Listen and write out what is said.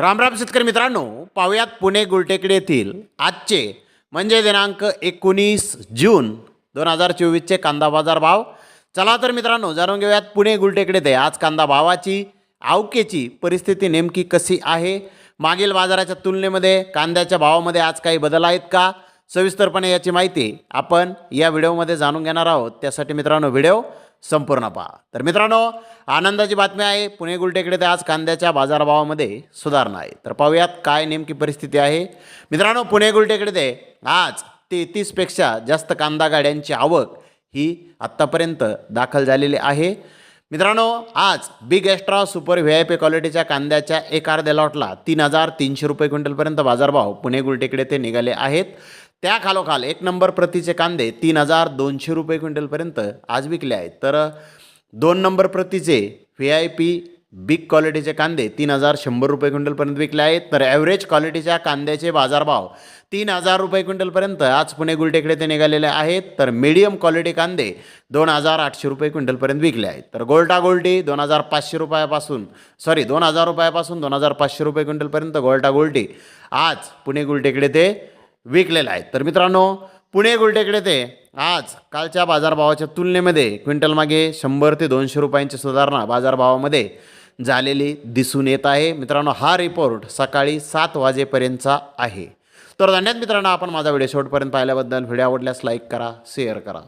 रामराम शेतकरी मित्रांनो पाहुयात पुणे गुलटेकडे येथील आजचे म्हणजे दिनांक एकोणीस जून दोन हजार चोवीसचे कांदा बाजार भाव. चला तर मित्रांनो जाणून घेऊयात पुणे गुलटेकडे ते आज कांदा भावाची आवकेची परिस्थिती नेमकी कशी आहे? मागील बाजाराच्या तुलनेमध्ये कांद्याच्या भावामध्ये आज काही बदल आहेत का? सविस्तरपणे याची माहिती आपण या व्हिडिओमध्ये जाणून घेणार आहोत. त्यासाठी मित्रांनो व्हिडिओ संपूर्ण पहा. तर मित्रांनो आनंदाची बातमी आहे पुणे गुलटेकडे ते आज कांद्याच्या बाजारभावामध्ये सुधारणा आहे. तर पाहूयात काय नेमकी परिस्थिती आहे. मित्रांनो पुणे गुलटेकडे ते आज तेहतीसपेक्षा जास्त कांदा गाड्यांची आवक ही आत्तापर्यंत दाखल झालेली आहे. मित्रांनो आज big extra super V I P क्वालिटीच्या कांद्याच्या एक अर्ध्या लॉटला तीन हजार तीनशे रुपये क्विंटलपर्यंत बाजारभाव पुणे गुलटेकडे ते निघाले आहेत. त्या खालोखाल एक नंबर प्रतीचे कांदे तीन हजार दोनशे रुपये क्विंटलपर्यंत आज विकले आहेत. तर दोन नंबर प्रतीचे व्ही आय पी बिग क्वालिटीचे कांदे तीन हजार शंभर रुपये क्विंटलपर्यंत विकले आहेत. तर ॲव्हरेज क्वालिटीच्या कांद्याचे बाजारभाव तीन हजार रुपये क्विंटलपर्यंत आज पुणे गुलटेकडे ते निघालेले आहेत. तर मीडियम क्वालिटी कांदे दोन हजार आठशे रुपये क्विंटलपर्यंत विकले आहेत. तर गोल्टा गोल्टी दोन हजार पाचशे रुपयापासून सॉरी दोन हजार रुपयापासून दोन हजार पाचशे रुपये क्विंटलपर्यंत गोल्टा गोल्टी आज पुणे गुलटेकडे ते विकलेला आहे. तर मित्रांनो पुणे गुलटेकडे ते आज कालच्या बाजारभावाच्या तुलनेमध्ये क्विंटल मागे शंभर ते दोनशे रुपयांची सुधारणा बाजारभावामध्ये झालेली दिसून येत आहे. मित्रांनो हा रिपोर्ट सकाळी सात वाजेपर्यंतचा आहे. तर धन्यवाद मित्रांनो आपण माझा व्हिडिओ शेवटपर्यंत पाहिल्याबद्दल. व्हिडिओ आवडल्यास लाईक करा शेअर करा.